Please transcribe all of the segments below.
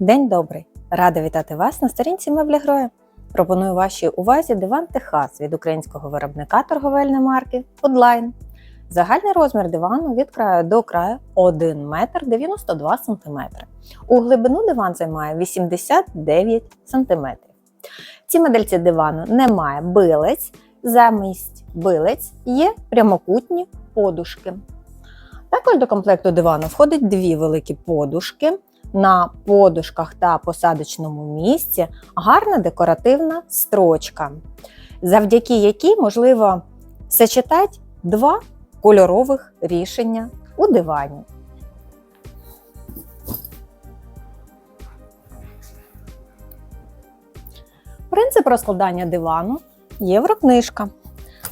День добрий! Рада вітати вас на сторінці меблі Гроя. Пропоную вашій увазі диван Техас від українського виробника торговельної марки Podline. Загальний розмір дивану від краю до краю 1 метр 92 см. У глибину диван займає 89 см. Цій модельці дивану немає билець, замість билець є прямокутні подушки. Також до комплекту дивану входить дві великі подушки. На подушках та посадочному місці гарна декоративна строчка, завдяки якій можливо сочетати два кольорових рішення у дивані. Принцип розкладання дивану єврокнижка.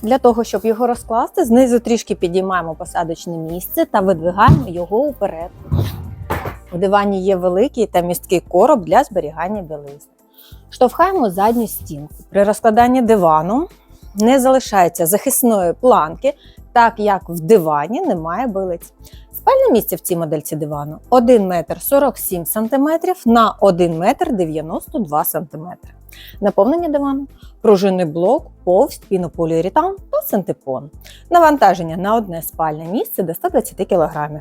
Для того, щоб його розкласти, знизу трішки підіймаємо посадочне місце та видвигаємо його уперед. У дивані є великий та місткий короб для зберігання білизни. Штовхаємо задню стінку. При розкладанні дивану не залишається захисної планки, так як в дивані немає билиць. Спальне місце в цій модельці дивану 1 метр 47 см на 1 метр 92 см. Наповнення дивану пружинний блок, повсть, пінополіуретан та синтепон. Навантаження на одне спальне місце до 120 кг.